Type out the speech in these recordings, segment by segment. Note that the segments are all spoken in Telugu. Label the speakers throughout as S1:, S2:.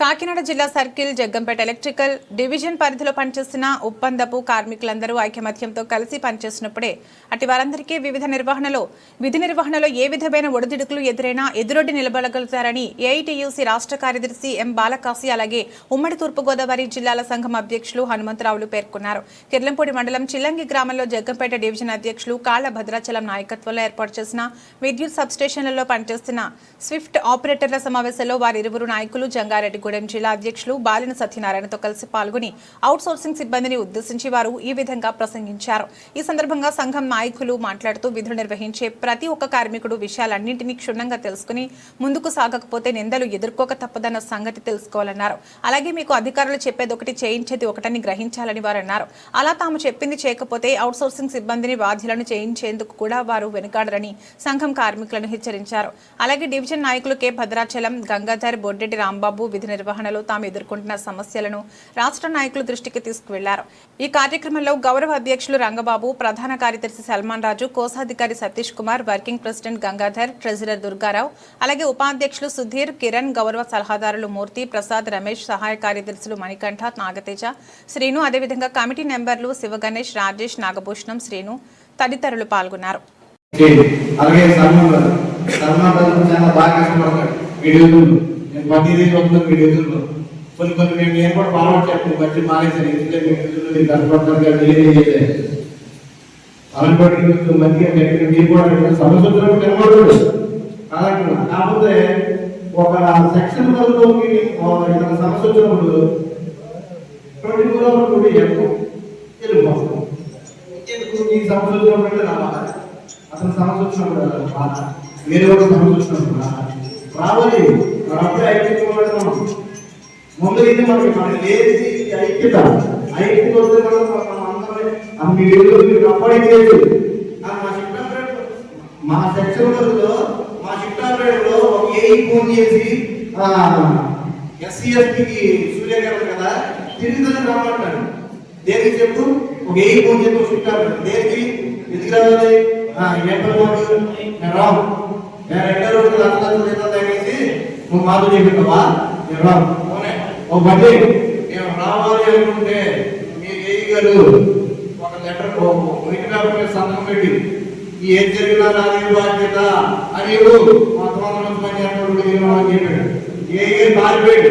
S1: కాకినాడ జిల్లా సర్కిల్ జగ్గంపేట ఎలక్ట్రికల్ డివిజన్ పరిధిలో పనిచేస్తున్న ఒప్పందపు కార్మికులందరూ ఐకమత్యంతో కలిసి పనిచేసినప్పుడే అటు వారందరికీ వివిధ నిర్వహణలో విధి నిర్వహణలో ఏ విధమైన ఒడిదుడుకులు ఎదురైనా ఎదురొడ్డి నిలబడగలుగుతారని ఏఐటీయూసీ రాష్ట్ర కార్యదర్శి ఎం బాలకాశి అలాగే ఉమ్మడి తూర్పుగోదావరి జిల్లాల సంఘం అధ్యక్షులు హనుమంతరావులు పేర్కొన్నారు. కిర్లంపూడి మండలం చిల్లంగి గ్రామంలో జగ్గంపేట డివిజన్ అధ్యక్షులు కాళ్ళ భద్రాచలం నాయకత్వంలో ఏర్పాటు చేసిన విద్యుత్ సబ్స్టేషన్లలో పనిచేస్తున్న స్విఫ్ట్ ఆపరేటర్ల సమావేశంలో వారిరువురు నాయకులు గూడెం జిల్లా అధ్యక్షులు బాలిన సత్యనారాయణతో కలిసి పాల్గొని అవుట్ సోర్సింగ్ సిబ్బందిని ఉద్దేశించి వారు ఈ విధంగా ప్రసంగించారు. ఈ సందర్భంగా సంఘం నాయకులు మాట్లాడుతూ విధులు నిర్వహించే ప్రతి ఒక్క కార్మికుడు విషయాలన్నింటినీ క్షుణ్ణంగా తెలుసుకుని ముందుకు సాగకపోతే నిందలు ఎదుర్కోక తప్పదన్న సంగతి తెలుసుకోవాలన్నారు. అలాగే మీకు అధికారులు చెప్పేది ఒకటి చేయించేది ఒకటని గ్రహించాలని వారు అన్నారు. అలా తాము చెప్పింది చేయకపోతే అవుట్ సోర్సింగ్ సిబ్బందిని బాధ్యులను చేయించేందుకు కూడా వారు వెనుకాడరని సంఘం కార్మికులను హెచ్చరించారు. అలాగే డివిజన్ నాయకులు కె. భద్రాచలం గంగాధర్ బొడ్డెడ్డి రాంబాబు విధి నిర్వహణలో తాము ఎదుర్కొంటున్న సమస్యలను రాష్ట్ర నాయకుల దృష్టికి తీసుకువెళ్ళారు. ఈ కార్యక్రమంలో గౌరవ అధ్యక్షులు రంగబాబు ప్రధాన కార్యదర్శి సల్మాన్ రాజు కోశాధికారి Satish Kumar working president Gangadhar treasurer Durgarao అలాగే ఉపాధ్యక్షులు సుధీర్ కిరణ్ గౌరవ సలహాదారులు మూర్తి ప్రసాద్ రమేష్ సహాయ కార్యదర్శులు మణికంఠ నాగతేజ శ్రీను అదేవిధంగా కమిటీ నెంబర్లు శివగణేష్ రాజేష్ నాగభూషణం శ్రీను తదితరులు పాల్గొన్నారు.
S2: అలాగే సల్మాన్ రాజు. సల్మాన్ రాజు చాలా బాగా కష్టపడతాడు. వీడియోలు నేను ప్రతిదీ మీ వీడియోలు కొన్ని కొన్ని మేము నేను కూడా పాల్గొట్టాను బట్టి మానేసాను ఎందుకంటే వీడియోలు నేను కష్టపడతాను కదా నేనే చేయలేదు. అలాంటి మంచిగా మీరు కూడా సమస్యలు కనబడదు అలాంటి కాకపోతే ఒక సెక్షన్ వరకు ఇతర సమస్య వచ్చినప్పుడు ట్వంటీ ఫోర్ అవర్స్ కూడా ఎక్కువ వెళ్ళిపోతాం ఎందుకు ఈ సమస్య వచ్చినప్పుడు నా బాధ అసలు సమస్య వచ్చినప్పుడు బాధ వేరే ఒక సమస్య వచ్చినప్పుడు రావాలి. మన అప్పుడే ఐక్యత ముందు ఇది మనకి మనకి లేది ఐక్యత ఐక్యత వస్తే మనం మనం అందరం ఆ మీ మీరు అప్లై చేయదు మా షిఫ్ట్ మా సెక్షన్లో మా షిఫ్ట్ ఒక ఏఈ ఫోన్ చేసి ఎస్సీ ఎస్టీకి సూర్య గారు కదా తిరిగి రమ్మంటాడు దేనికి చెప్పు? ఒక ఏఈ ఫోన్ చెప్పి షిఫ్ట్ దేనికి? ఎందుకు రావాలి? ఎంటర్ రావు నేను రెండో రోజులు అందరూ లక్షలు జీతం నువ్వు మాతో చెప్పినావా నేను అవునే ఓ బడ్డీ నేను రావాలి అనుకుంటే మీరు ఏఈ గారు ఒక లెటర్ మీద సంతకం పెట్టి ఈ ఏం జరిగినా నాది బాధ్యత అని కొంతమంది పని చేస్తున్నాడు అని చెప్పాడు. ఏ పారిపోయాడు?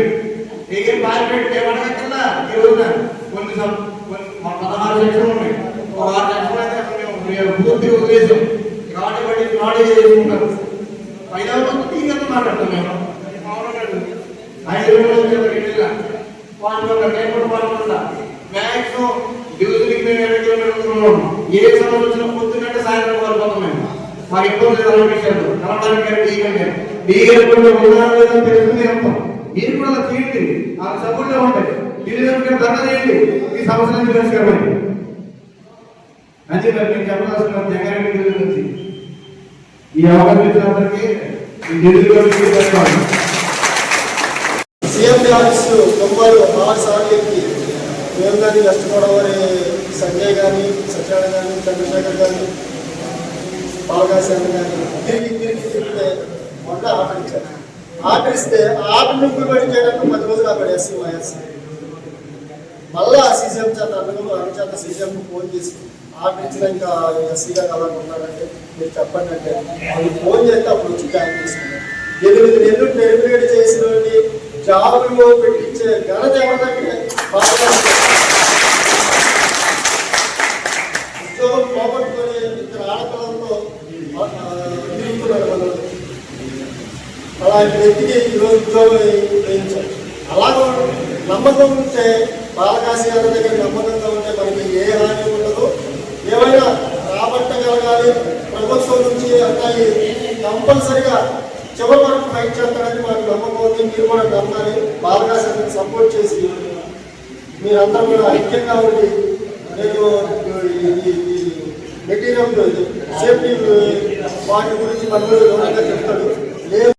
S2: ఏ పారిపోయాడు ఏమడగక్కల్లా ఈ రోజున కొన్ని సం- కొన్ని మా పదహారు లక్షలు ఉన్నాయి. ఒక ఆరు లక్షలు అయితే మేము పూర్తిగా వదిలేసాం కాబట్టి బట్టి నాడే చేసుకుంటారు పైన తీగంత మాట్లాడతాం మేము. మామూలుగా ఐదు వేలు రెండు వేల పాల్గొన్న కూడా మ్యాక్సిమం మేము ఇరవై కిలోమీటర్లు ఉన్నాం ఏ సమస్య వచ్చినా పొద్దున్నంటే సాయంత్రం వరకు మేము మాకు ఇబ్బంది లేదు అలాంటి కలవడానికి డీగండి ఉన్నారో లేదో తెలుసుకుని మీరు కూడా అలా చేయండి ఆ సపోర్ట్ ఉంటాయి డీలర్ ధర చేయండి ఈ సమస్యలను పరిష్కారమైంది అంతే మరి చెప్పాల్సిన జగన్ గురించి ఈ అవకాశం ఇచ్చినందరికీ ఈ గారికి ధన్యవాదాలు.
S3: సీఎం తొంభై ఆరు సార్లకి మేము కానీ వెస్ట్ గోదావరి సంజయ్ కానీ సత్యనారాయణ కానీ చంద్రశేఖర్ కానీ పాలకాశాన్ని కానీ తిరిగి తిరిగి తిరిగితే మొన్న ఆపరించారు ఆపరిస్తే ఆర్డర్ ఇస్తే చేయడానికి పది రోజులు అక్కడ ఎస్సీ వైఎస్సీ మళ్ళా సీజీఎం చేత అన్నలు అనుచేత చేత ఫోన్ చేసి ఆపించినాక ఇచ్చిన ఇంకా ఎస్సీ గారు అలా ఉన్నారంటే మీరు చెప్పండి అంటే వాళ్ళు ఫోన్ చేస్తే అప్పుడు వచ్చి జాయిన్ చేసుకున్నారు ఎనిమిది నెలలు డెలివరీ చేసిన జాబులో పెట్టించే ఘనత ఎవరిదంటే బాలకాశం. ఉద్యోగం పోగొట్టుకొని ఇద్దరు ఆడపిల్లలతో ఆ, తిరుగుతున్నారు అలాంటి వ్యక్తికి ఈరోజు ఉద్యోగం వేయించారు. అలాగే నమ్మకం ఉంటే బాలకాశి గారి దగ్గర నమ్మకంగా ఉంటే మనకి ఏ హాని ఉండదు. ఏమైనా రాబట్టగలగాలి ప్రభుత్వం నుంచి అన్నాయి కంపల్సరిగా చివరి వరకు ఫైట్ చేస్తారని మాకు నమ్మకం మీరు కూడా నమ్మాలి బాలకాశి గారిని సపోర్ట్ చేసి మీరందరూ కూడా ఐక్యంగా ఉండి నేను మెటీరియల్ సేఫ్టీ వాటి గురించి మనకు చెప్తాడు లేదు